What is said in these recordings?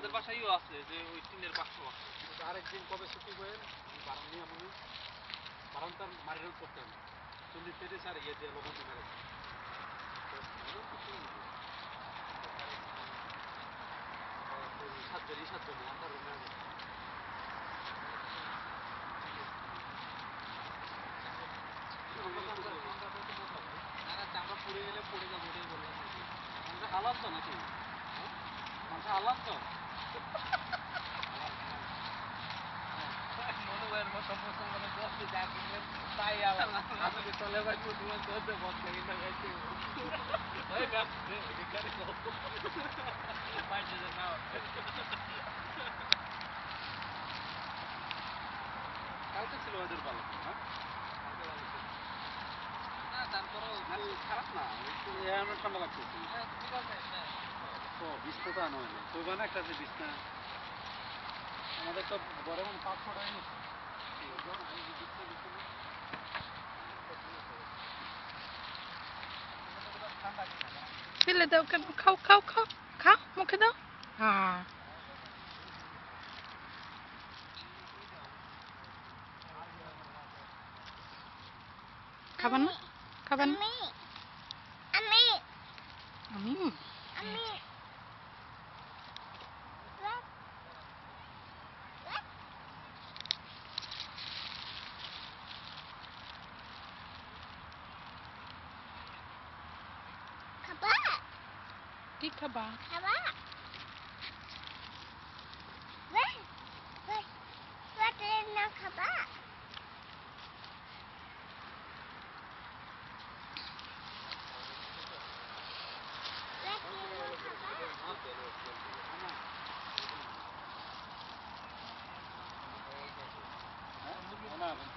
আমাদের বাসায়ও আছে যে ওই টিনের বাক্স আছে। আরেকদিন কবে ছুটি করেন বারান নিয়ে আমি বারান তার মারিরও করতেন চল্লিশ পেটে স্যার ইয়ে দিয়ে সাতজন এই সাতজন আমরা রুমে পুড়ে গেলে পড়ে যাব ওটাই বললাম আমরা হালাত তো নাকি? হ্যাঁ? আমরা হালাত তো মনে হয় মতো মুসলমানে দশটি যা কিনলেন তাই আবার আমাকে চলে ভাই মুসলমান দশটা বদ লাগে না গাইতে ওই গাছ এখানে কো মাইজে না কালকে ছিল ওদের ভালো হ্যাঁ না তারপরেও না, খারাপ না একটু এমন ঠান্ডা লাগতেছে ও নয় না। করবে না একটা যে বিছনা আমাদের তো গরম পাঁচ ফোটা ফেলে দাও কেন খাও খাও খাও খাও মুখে দাও। হ্যাঁ। খাবার না? খাবার না? আমি আমি। আমি? Die Tabak. Tabak. Was? Was? Was ist noch Tabak?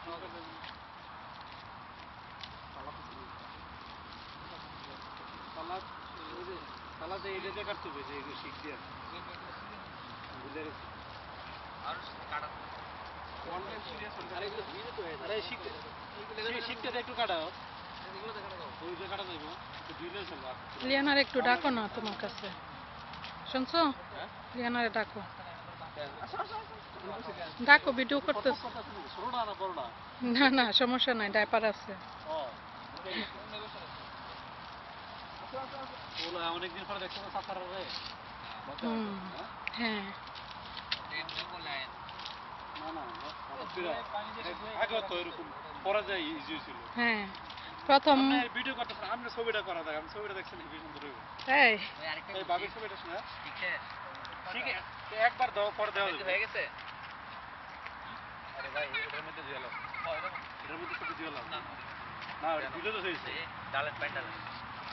Thank you. যে একটু লিয়ানার ডাকো না তোমার কাছে। শুনছো? লিয়ানারে ডাকো। ডাকো ভিডিও করতেছে। ছোটটা না না না। সমস্যা নাই ডাইপার আছে। অনেকদিন পরে দেখছ সাতার হ্যাঁ? না না আগে তো এরকম পরা যায় ইজি ছিল। হ্যাঁ প্রথম ভিডিও করতেছেন আপনি ছবিটা করা যায় আমি ছবিটা দেখছেন হেবি সুন্দর এই। এই বাবির ছবিটা শোনা? ঠিক আছে একবার দাও পরে দেওয়া হয়ে গেছে? আরে ভাই এটার মধ্যে দিয়ে এলাম মধ্যে ছবি দিয়ে না না। তো হয়েছে। ডালের প্যান্ট